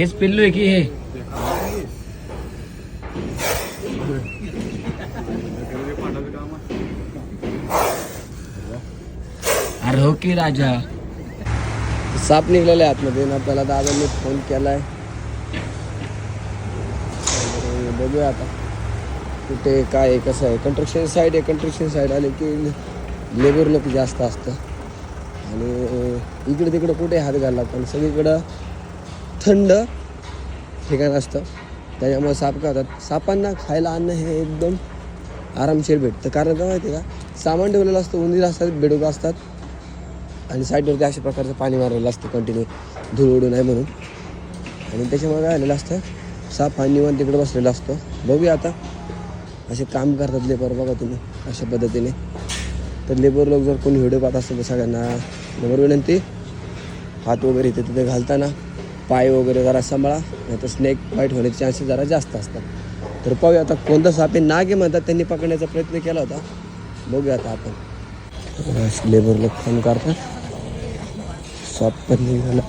हेच पिल्लू आहे की हे? अरे हो की राजा? साप निघलेला आहे आतमध्ये ना त्याला दादांनी फोन केलाय. बघूया आता. कुठे काय आहे कसं आहे. कंस्ट्रक्शन साईड आहे कंस्ट्रक्शन साईड आले की लेबर लोक जास्त असतं. आणि इकडे तिकडे कुठे हात घालला पण सगळीकडं थंड ठिकाण असतं. त्याच्यामुळे साप काय होतात सापांना खायला अन्न हे एकदम आरामशीर भेटतं. कारण काय माहिती आहे का? सामान ठेवलेलं असतं उंदीर असतात बेडूक असतात. आणि साईडवरती अशा प्रकारचं पाणी मारलेलं असतं कंटिन्यू धूळ उडू नये म्हणून. आणि त्याच्यामुळे काय आलेलं असतं? साप हा निवांत तिकडे बसलेला असतो. बघूया आता. असे काम करतात लेबर बघा तुम्ही अशा पद्धतीने. तर लेबर लोक जर कोणी व्हिडिओ पाहत असेल तर सगळ्यांना नंबर विनंती. हात वगैरे इथे तिथे घालताना. पाय वगैरे जरा सांभाळा नाही तर स्नेक बाईट होण्याचे चान्सेस जरा जास्त असतात. तर पाहूया आता कोणता साप आहे. नागे म्हणतात त्यांनी पकडण्याचा प्रयत्न केला होता. बघूया आता आपण. लेबरला फोन करतात. साप पण निघाला.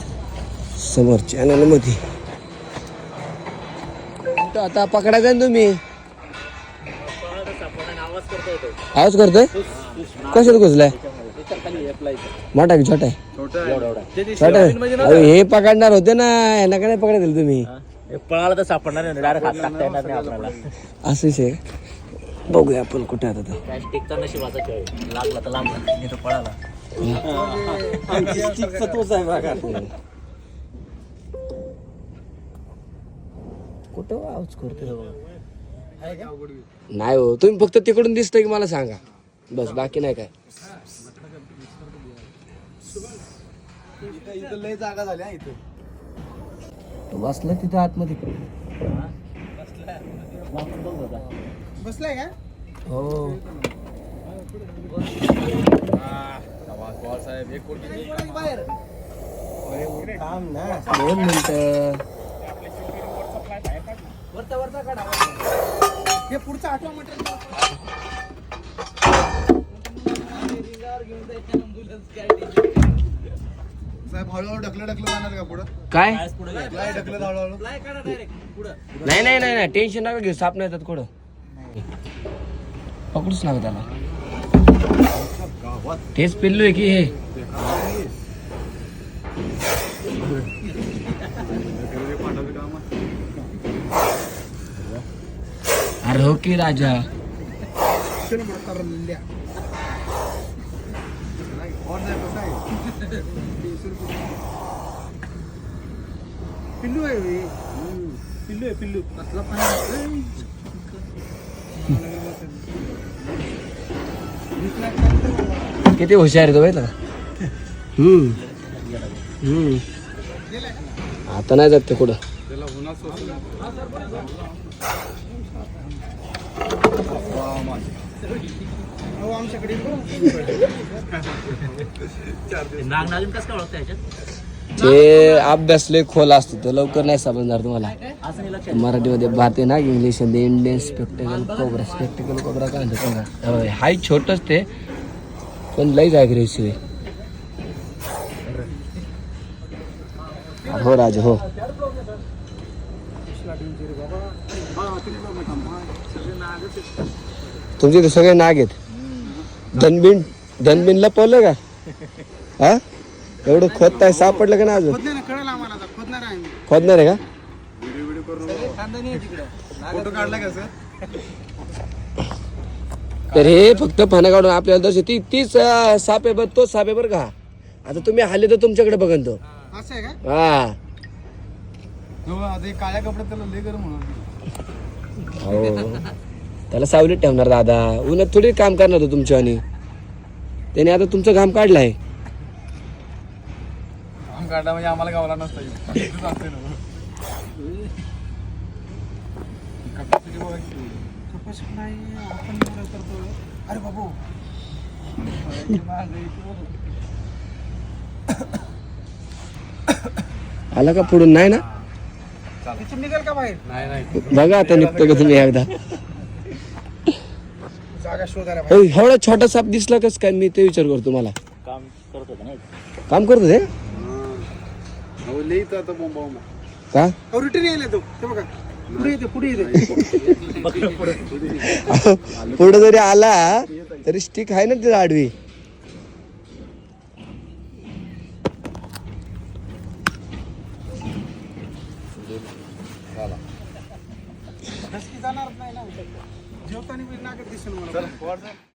समोर चॅनलमध्ये आता पकडायचा ना तुम्ही. आवाज करतोय? कशात घुसलाय? मोठा की छोटा आहे. छोटा आहे? अरे हे पकडणार होते ना यांना काय नाही पकडायला तुम्ही पळाला तर सापडणार नाही डायरेक्ट हात टाकता येणार नाही आपल्याला. असंच आहे. बघूया आपण कुठे आता ते. काय टिकता नशिबाचा खेळ आहे. लागला तर लागला. नाही तर पळाला. कुठं आवाज करतोय नाही हो तुम्ही फक्त तिकडून दिसतंय की मला सांगा. बस बाकी नाही काय. तो बसला तिथे आतमध्ये. बसलाय का? हो. बाहेर दोन मिनिटं. वरचा वरचा काढा. हे पुढचं आठवा मटेरियल साहेब हळूहळू ढकलं ढकलं जाणार का पुढं? काय? लाय ढकलत हळूहळू. नाही नाही नाही नाही टेन्शन नका घेऊ. साप नाही येतात कुठं? पकडूच नका त्याला. तेच पिल्लू आहे की हे. अरे हो की राजा. पिल्लू आहे हे. पिल्लू आहे पिल्लू कसला पाणी किती हुशार आहे तो माहिती हम्म. आता नाही जात ते कुठं. आमच्याकडे नाग कसं ओळखता ते अभ्यास लय खोल असतो तो लवकर नाही समजणार तुम्हाला. मराठीमध्ये बात आहे ना इंग्लिशमध्ये Indian spectacle cobra spectacle cobra काय म्हणतात बघा. होय, छोटच ते पण लईच अग्रेसिव्ह आहे. हो राजा हो. तुमचे इथे सगळे नाग आहेत? धनबिन धनबिन लपवलं का? हा? एवढं खोदताय सापडलं का ना अजून? खोदणार ना कळलं आम्हाला आता खोदणार आहे आम्ही. खोदणार आहे का? तर हे फक्त फणा काढून आपल्याला दर्शन ती तीच अं, साप आहे बरं तोच साप आहे बरं का. आता तुम्ही आले तर तुमच्याकडे बघन तो. असं आहे का? हा. काळ्या कपड्यात त्याला लय गरम होणार. हो. त्याला सावलीत ठेवणार दादा. उन्हात थोडी काम करणार तो तुमच्या आणि. त्याने आता तुमचं काम काढलंय. आम काढला म्हणजे आम्हाला गावला नसता. अरे बाबू. आला का पुढून? नाही ना? निघाल का बाहेर? नाही नाही. बघा आता निघतो का तुम्ही एकदा. वगैरे एवढा छोटा साप दिसला कस काय? मी ते विचार करतो मला काम करतो काम करतो ते का? रिटर्न तो पुढे येते जरी आला तरी स्टिक आहे ना तिथे आडवी. जाणार नाही ना जेवताना बी नागत दिसेल मला.